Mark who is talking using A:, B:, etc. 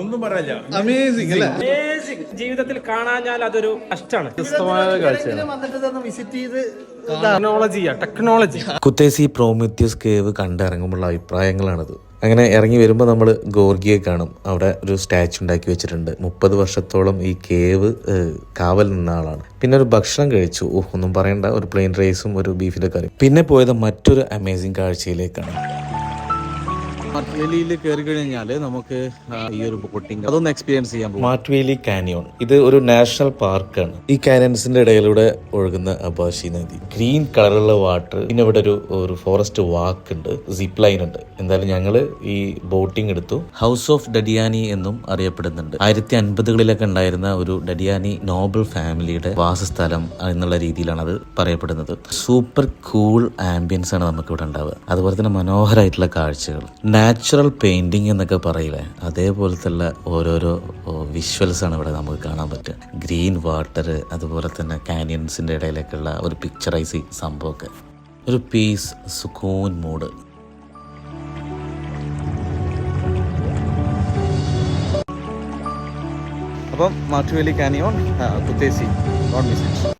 A: ഒന്നും പറയാനില്ല.
B: അമേസിംഗ് അല്ലേ?
C: Amazing. ജീവിതത്തിൽ കാണാഞ്ഞാൽ അതൊരു കഷ്ടമാണ്
B: വിസിറ്റ് ചെയ്ത്
C: ടെക്നോളജിയാ ടെക്നോളജി
D: കുത്തേസി പ്രോമിത്യൂസ് കേവ് കണ്ടിറങ്ങുമ്പോൾ അഭിപ്രായങ്ങളാണിത്. അങ്ങനെ ഇറങ്ങി വരുമ്പോൾ നമ്മൾ ഗോർഗിയെ കാണും. അവിടെ ഒരു സ്റ്റാച്ചു ഉണ്ടാക്കി വെച്ചിട്ടുണ്ട്. മുപ്പത് വർഷത്തോളം ഈ കേവ് കാവൽ നിന്ന ആളാണ്. പിന്നെ ഒരു ഭക്ഷണം കഴിച്ചു. ഓ ഒന്നും പറയണ്ട. ഒരു പ്ലെയിൻ റൈസും ഒരു ബീഫിന്റെ കറിയും പിന്നെ പോയത് മറ്റൊരു അമേസിങ് കാഴ്ചയിലേക്കാണ്.
B: മാർട്ടിവേലിയിൽ കയറി കഴിഞ്ഞാൽ നമുക്ക് ഈ ഒരു ബോട്ടിംഗ് അതൊന്ന് എക്സ്പീരിയൻസ് ചെയ്യാൻ പോകും
D: കാനിയോൺ. ഇത് ഒരു നാഷണൽ പാർക്കാണ്. ഈ കാനിയൻസിന്റെ ഇടയിലൂടെ ഒഴുകുന്ന അബാഷി നദി. ഗ്രീൻ കളറുള്ള വാട്ടർ. പിന്നെ ഇവിടെ ഒരു ഒരു ഫോറസ്റ്റ് വാക്ക് ഉണ്ട്. സിപ്പ് ലൈൻ ഉണ്ട്. എന്തായാലും ഞങ്ങൾ ഈ ബോട്ടിംഗ് എടുത്തു. ഹൗസ് ഓഫ് ഡഡിയാനി എന്നും അറിയപ്പെടുന്നുണ്ട്. ആയിരത്തി അൻപതുകളിലൊക്കെ ഉണ്ടായിരുന്ന ഒരു ഡഡിയാനി നോബൽ ഫാമിലിയുടെ വാസസ്ഥലം എന്നുള്ള രീതിയിലാണ് അത് പറയപ്പെടുന്നത്. സൂപ്പർ കൂൾ ആംബിയൻസ് ആണ് നമുക്ക് ഇവിടെ ഉണ്ടാവുക. അതുപോലെ തന്നെ മനോഹരമായിട്ടുള്ള കാഴ്ചകൾ. നാച്ചുറൽ പെയിന്റിംഗ് എന്നൊക്കെ പറയില്ലേ? അതേപോലത്തുള്ള ഓരോരോ വിഷ്വൽസ് ആണ് ഇവിടെ നമുക്ക് കാണാൻ പറ്റുക. ഗ്രീൻ വാട്ടർ അതുപോലെ തന്നെ കാനിയൻസിന്റെ ഇടയിലേക്കുള്ള ഒരു പിക്ചറൈസ് സംഭവമൊക്കെ. ഒരു പീസ് സുക്കൂൻ മൂഡ്.
B: അപ്പം മാട്ടുവേലി കാനിയോൺ കുത്തേസി നോൺ വിസിറ്റ്